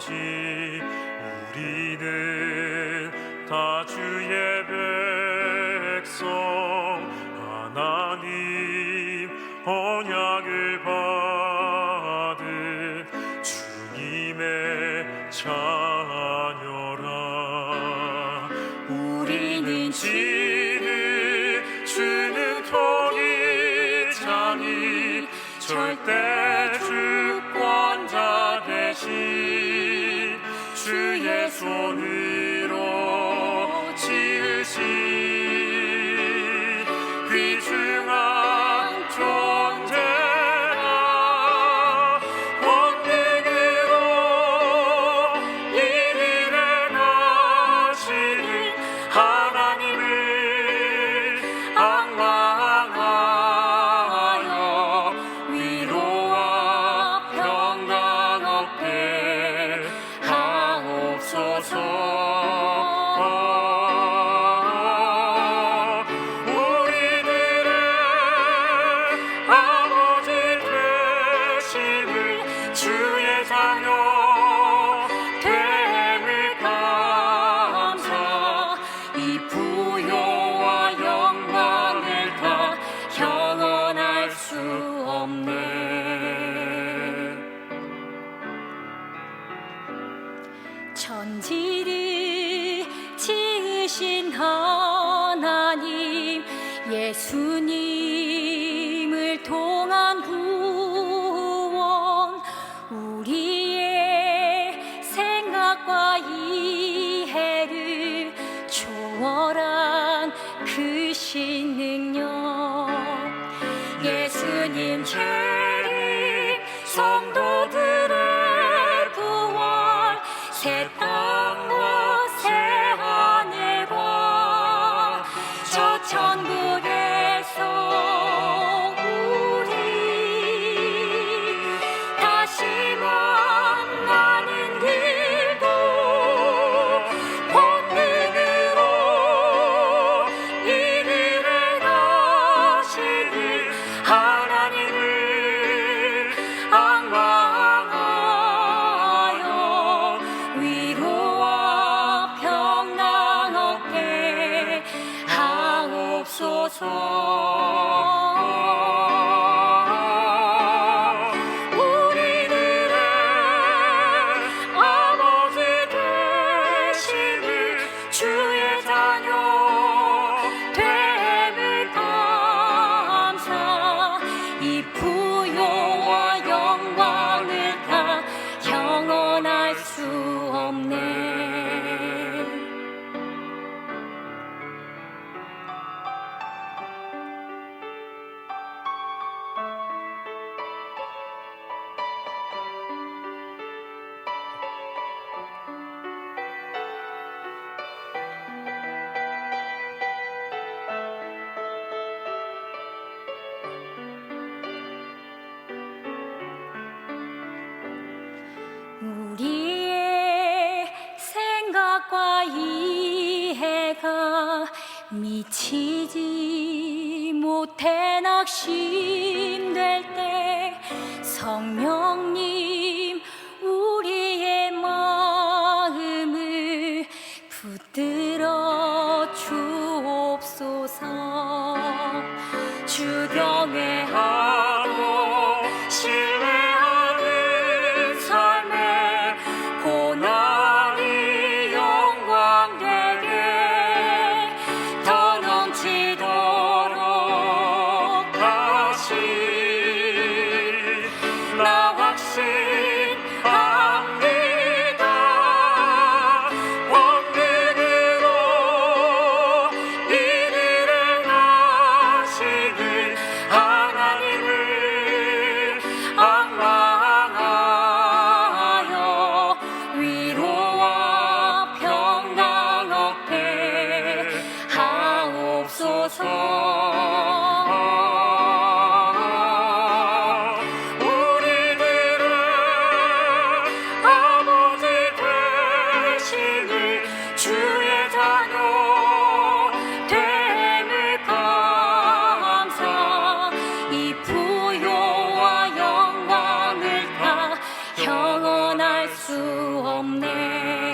아버지 우리는 다 주의 백성 하나님 언약을 받은 주님의 자녀라. 우리는 지는 주는 통일자니 절대 주 주의 손으로 지으신 귀중 천지를 지으신 하나님 예수님을 통한 구원 우리의 생각과 이해를 초월한 그 신 능력. 예수님 재 hit. 하 미치지 못해 낙심될 때 성령님 영원할 수 없네.